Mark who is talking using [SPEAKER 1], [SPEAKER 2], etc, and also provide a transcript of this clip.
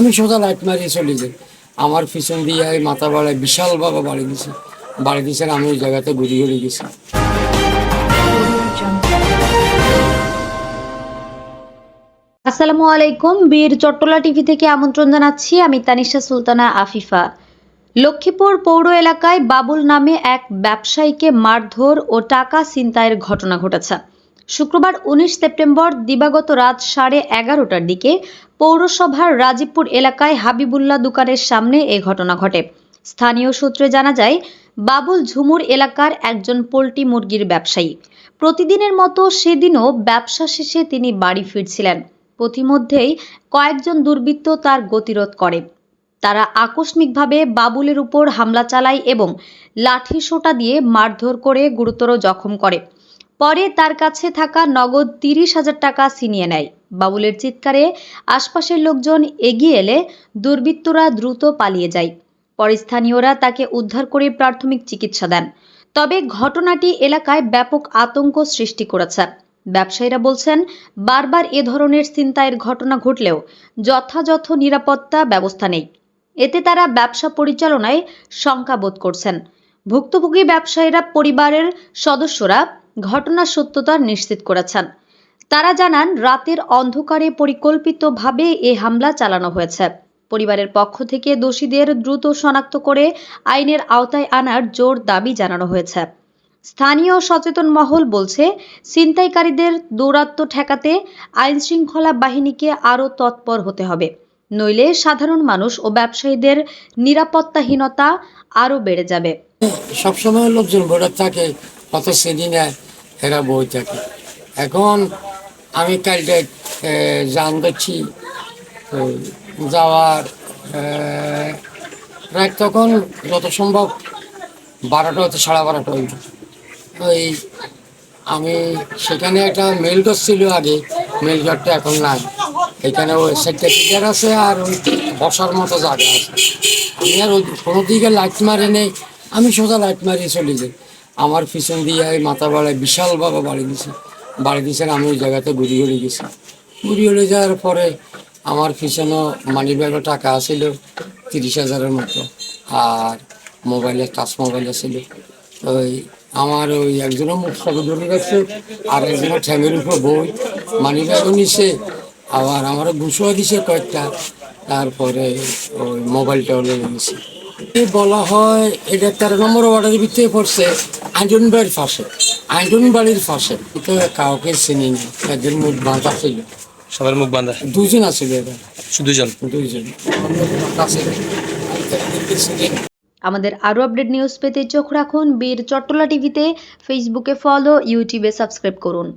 [SPEAKER 1] আমি সোজা লাইট মারিয়ে চলে যাই। আমার পিছন দিয়ে মাথা বাড়ায় বিশাল বাবা বাড়ি দিছে। বাড়ি দিছে আমি ওই জায়গাতে ঘুরি ঘুরে গেছি।
[SPEAKER 2] আসসালামু আলাইকুম, বীর চট্টলা টিভি থেকে আমন্ত্রণ জানাচ্ছি। আমি তানিশা সুলতানা আফিফা। লক্ষ্মীপুর পৌর এলাকায় বাবুল নামে এক ব্যবসায়ীকে মারধর ও টাকা ছিনতাইয়ের ঘটনা ঘটেছে। শুক্রবার উনিশ সেপ্টেম্বর দিবাগত রাত সাড়ে এগারোটার দিকে পৌরসভার রাজীবপুর এলাকায় হাবিবুল্লাহ দোকানের সামনে এ ঘটনা ঘটে। স্থানীয় সূত্রে জানা যায়, বাবুল ঝুমুর এলাকার একজন পোলট্রি মুরগির ব্যবসায়ী। প্রতিদিনের মতো সেদিনও ব্যবসা শেষে তিনি বাড়ি ফিরছিলেন। পথিমধ্যেই কয়েকজন দুর্বৃত্ত তার গতিরোধ করে। তারা আকস্মিকভাবে বাবুলের উপর হামলা চালায় এবং লাঠি সোটা দিয়ে মারধর করে গুরুতর জখম করে। পরে তার কাছে থাকা নগদ তিরিশ হাজার টাকা ছিনিয়ে নেয়। বাবুলের চিৎকারে আশপাশের লোকজন এগিয়ে এলে দুর্বৃত্তরা দ্রুত পালিয়ে যায়। পরে স্থানীয়রা তাকে উদ্ধার করে প্রাথমিক চিকিৎসা দেন। তবে ঘটনাটি এলাকায় ব্যাপক আতঙ্ক সৃষ্টি করেছে। ব্যবসায়ীরা বলছেন, বারবার এ ধরনের ছিনতাইয়ের ঘটনা ঘটলেও যথাযথ নিরাপত্তা ব্যবস্থা নেই। এতে তারা ব্যবসা পরিচালনায় শঙ্কা বোধ করছেন। ভুক্তভোগী ব্যবসায়ীরা, পরিবারের সদস্যরা ঘটনার সত্যতা নিশ্চিত করেছেন। তারা জানান, রাতের অন্ধকারে পরিকল্পিতভাবে এ হামলা চালানো হয়েছে। পরিবারের পক্ষ থেকে দোষীদের দ্রুত শনাক্ত করে আইনের আওতায় আনার জোর দাবি জানানো হয়েছে। স্থানীয় সচেতন মহল বলছে, ছিনতাইকারীদের দৌরাত্ম্য ঠেকাতে আইন শৃঙ্খলা বাহিনীকে আরও তৎপর হতে হবে। নইলে সাধারণ মানুষ ও ব্যবসায়ীদের নিরাপত্তাহীনতা আরও বেড়ে যাবে।
[SPEAKER 1] সবসময় লোকজন ভোটার থাকে কত শ্রেণি নেয় এরা বই থাকে। এখন আমি কালকে জান করছি যাওয়ার প্রায় তখন যত সম্ভব বারোটা হতে সাড়ে বারোটা হইল ওই আমি সেখানে একটা মেল ছিল আগে মেল ঘরটা এখন নাই। এখানে ওই সেক্রেটারিয়ার আছে আর ওই বসার মতো জায়গা আছে। আমি আর ওই কোনো দিকে লাইট মারি নেই, আমি সোজা লাইট মারিয়ে চলে যাই। আমার পিছন দিয়ে মাথা বাড়ায় বিশাল বাবা বাড়ি দিছে। বাড়ি দিছে আমি ওই জায়গাতে ঘুরি ঘুরে গেছি। ঘুরি ঘুরে যাওয়ার পরে আমার পিছনেও মানি ব্যাগে টাকা আছিল, তিরিশ হাজারের মতো। আর মোবাইলে টাচ মোবাইল আছিল ওই আমার ওই একজনের মুখ সবে ধরে গেছে, আর একজনের ঠ্যাঙের উপর বই। মানি ব্যাগও নিছে, আবার আমারও ঘুষও দিছে কয়েকটা। তারপরে ওই মোবাইলটাও লেগে গেছে। বলা হয়, এটা তেরো নম্বর ওয়ার্ডের ভিত্তিতে পড়ছে। আইন্টন বাড়ির পাশে আইন্টন বাড়ির পাশে। তো কাউকে চিনি না একজন মুখ বাঁধা ছিল।
[SPEAKER 3] সবার মুখ বাঁধা?
[SPEAKER 1] দুজন আছিল
[SPEAKER 3] দুজন
[SPEAKER 1] দুজন
[SPEAKER 2] আমাদের আরও আপডেট নিউজ পেতে চোখ রাখুন বীর চট্টলা টিভিতে ফেসবুকে ফলো ইউটিউবে সাবস্ক্রাইব করুন।